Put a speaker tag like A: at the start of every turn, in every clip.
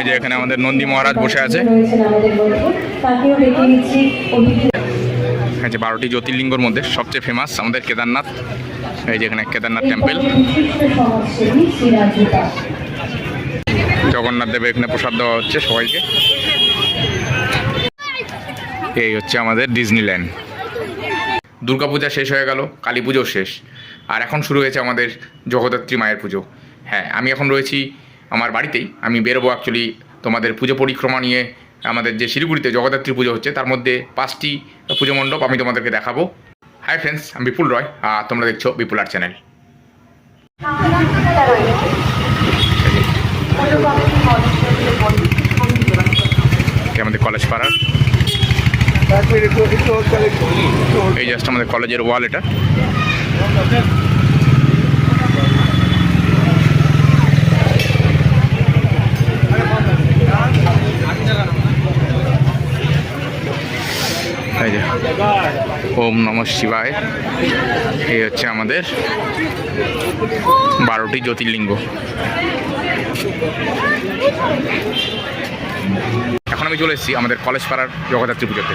A: এই যে এখানে আমাদের নন্দী মহারাজ বসে আছে। এই যে বারোটি জ্যোতির্লিঙ্গর মধ্যে সবচেয়ে ফেমাস আমাদের কেদারনাথ। এই যে এখানে কেদারনাথ টেম্পল। জগন্নাথ দেবের এখানে প্রসাদ দেওয়া হচ্ছে সবাইকে। এই হচ্ছে আমাদের ডিজনিল্যান্ড। দুর্গাপূজা শেষ হয়ে গেল কালী পুজো শেষ। আর এখন শুরু হয়েছে আমাদের জগদ্ধাত্রী মায়ের পুজো। হ্যাঁ আমি এখন রয়েছি আমার বাড়িতেই আমি বেরোবো অ্যাকচুয়ালি তোমাদের পুজো পরিক্রমা নিয়ে, আমাদের যে শিলিগুড়িতে জগদ্ধাত্রী পুজো হচ্ছে, তার মধ্যে পাঁচটি পুজো মণ্ডপ আমি তোমাদেরকে দেখাবো। হাই ফ্রেন্ডস আমি বিপুল রয় আর তোমরা দেখছ বিপুল আর চ্যানেল আমাদের কলেজ পাড়ার এই জাস্ট আমাদের কলেজের ওয়াল এটা। ওম নম শিবায়। এই হচ্ছে আমাদের বারোটি জ্যোতির্লিঙ্গ। এখন আমি চলে এসেছি আমাদের কলেজ পাড়ার জগদ্ধাত্রী পুজোতে।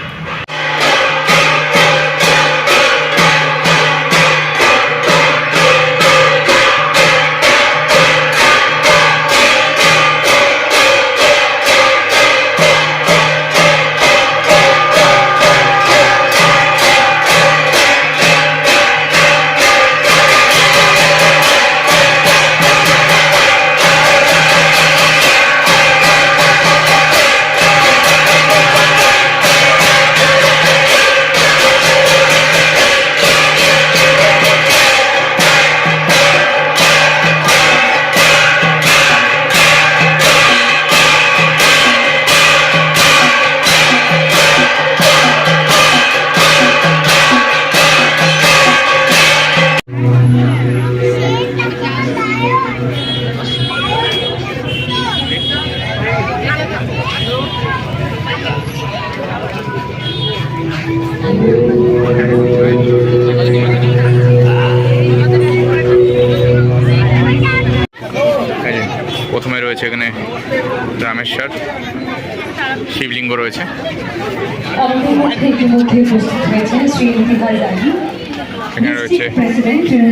A: রয়েছে।
B: আমাদের মধ্যে ইতিমধ্যে উপস্থিত হয়েছেন শ্রী
A: এখানে রয়েছে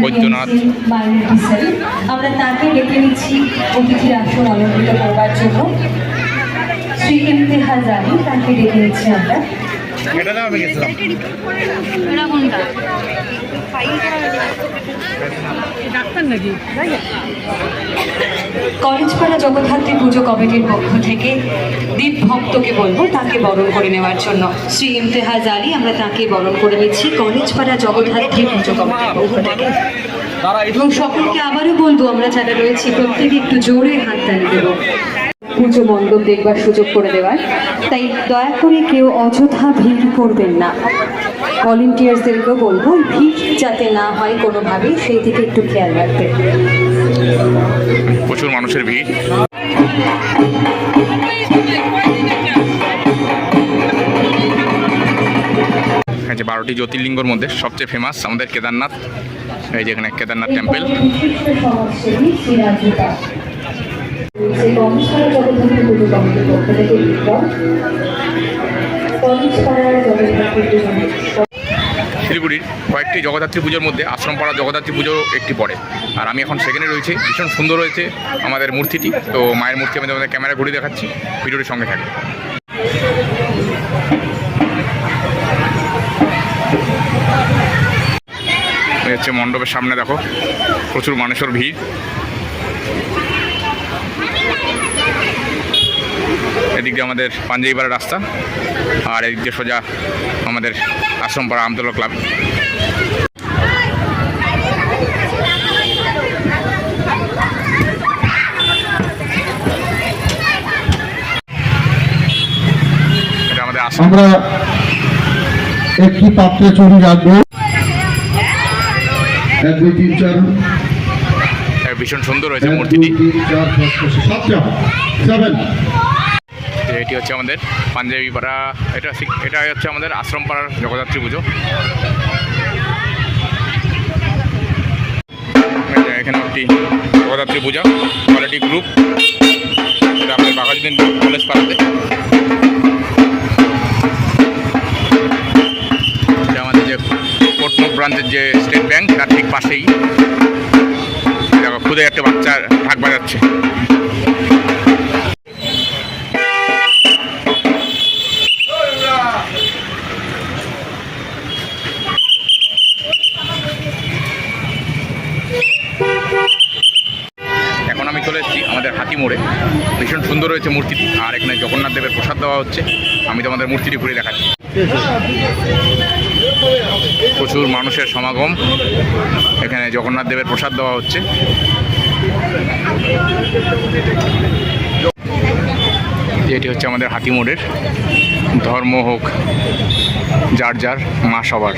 A: বৈদ্যনাথ।
B: আমরা তাকে ডেকে নিচ্ছি অতিথির আসন অলঙ্কৃত করবার জন্য। শ্রী ইমতেহাজ রানী তাকে ডেকে নিচ্ছি আমরা। কলেজপাড়া জগদ্ধাত্রী পুজো কমিটির পক্ষ থেকে দীপ ভক্তকে বলব তাকে বরণ করে নেওয়ার জন্য। শ্রী ইমতেহাজ আলী আমরা তাকে বরণ করে নিচ্ছি কলেজপাড়া জগদ্ধাত্রী পুজো কমিটির পক্ষ থেকে। এবং সকলকে আবারও বলব আমরা যারা রয়েছি প্রত্যেকে একটু জোরে হাত তালি দেবো। পুজো মণ্ডপ দেখবার সুযোগ করে দেওয়ার। তাই দয়া করে কেউ অযথা ভিড় করবেন না। ভলেন্টিয়ার্সদেরকেও বলব ভিড় যাতে না হয় কোনোভাবেই সেই দিকে একটু খেয়াল রাখবে
A: প্রচুর মানুষের ভিড়। যে বারোটি জ্যোতির্লিঙ্গর মধ্যে সবচেয়ে ফেমাস আমাদের কেদারনাথ এই যে এখানে কেদারনাথ টেম্পল শিলিগুড়ির কয়েকটি জগদ্ধাত্রী পুজোর মধ্যে আশ্রমপাড়া জগদ্ধাত্রী পুজো একটি পড়ে। আর আমি এখন সেখানে রয়েছি। ভীষণ সুন্দর হয়েছে আমাদের মূর্তিটি। তো মায়ের মূর্তি আমি তোমাদের ক্যামেরা ঘুরে দেখাচ্ছি। ভিডিওটির সঙ্গে থাকবে। হচ্ছে মণ্ডপের সামনে, দেখো। প্রচুর মানুষের ভিড়। এদিক দিয়ে আমাদের পাঞ্জাবিপাড়া রাস্তা আর এদিক দিয়ে সোজা আমাদের আশ্রমপাড়া আমতলা ক্লাব এটা আমাদের আশ্রম
C: আমরা একটি পাত্রে চুরি রাখব এক দুই তিন চার
A: ভীষণ সুন্দর হয়েছে মূর্তিটি
C: চার পাঁচ ছয় সেভেন
A: এটি হচ্ছে আমাদের পাঞ্জাবি পাড়া, এটা এটা হচ্ছে আমাদের আশ্রম পাড়ার জগদ্ধাত্রী পুজো। এখানে একটি জগদ্ধাত্রী পূজা কোয়ালিটি গ্রুপ এটা আমাদের সারাদিন কলেজ পাড়াতে। আমাদের যে কোটমুখ ব্রাঞ্চের যে স্টেট ব্যাংক তার ঠিক পাশেই। দেখো, খুদে একটা বাচ্চা ঢাক বাজাচ্ছে। এসেছি মোড়ে। ভীষণ সুন্দর হয়েছে মূর্তিটি। আর এখানে জগন্নাথ দেবের প্রসাদ দেওয়া হচ্ছে। আমি তোমাদের মূর্তিটি ঘুরে দেখাচ্ছি। প্রচুর মানুষের সমাগম। এখানে জগন্নাথ দেবের প্রসাদ দেওয়া হচ্ছে। এটি হচ্ছে আমাদের হাতি মোড়ের। ধর্ম হোক, যার যার, মা সবার।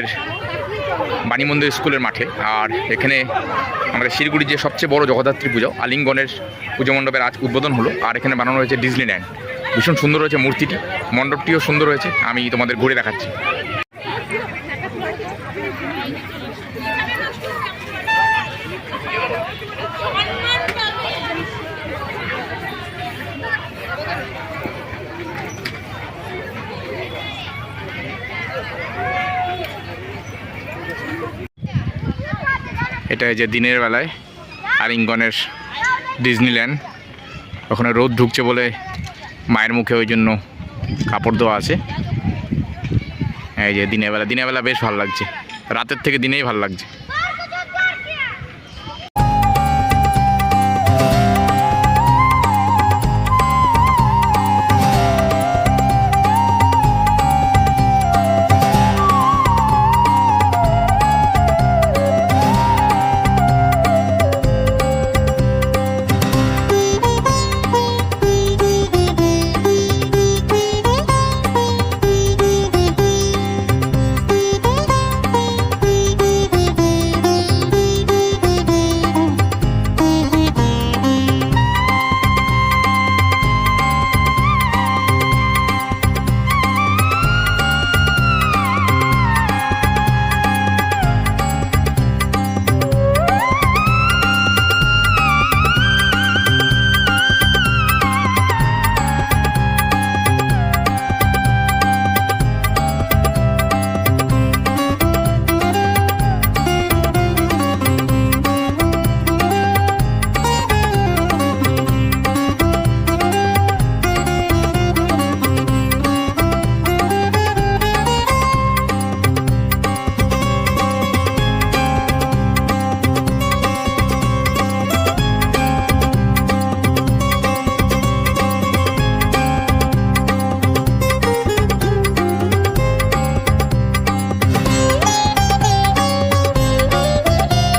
A: আমাদের বাণী মন্দির স্কুলের মাঠে। আর এখানে আমাদের শিলিগুড়ির যে সবচেয়ে বড় জগদ্ধাত্রী পুজো, আলিঙ্গনের পুজো মণ্ডপের আজ উদ্বোধন হলো। আর এখানে বানানো হয়েছে ডিজনিল্যান্ড। ভীষণ সুন্দর হয়েছে মূর্তিটি। মণ্ডপটিও সুন্দর হয়েছে। আমি তোমাদের ঘুরে দেখাচ্ছি। এটা এই যে দিনের বেলায় আরিঙ্গনের ডিজনিল্যান্ড। ওখানে রোদ ঢুকছে বলে মায়ের মুখে ওই জন্য কাপড় দেওয়া আছে। এই যে দিনের বেলা দিনের বেলা বেশ ভালো লাগছে। রাতের থেকে দিনেই ভালো লাগছে।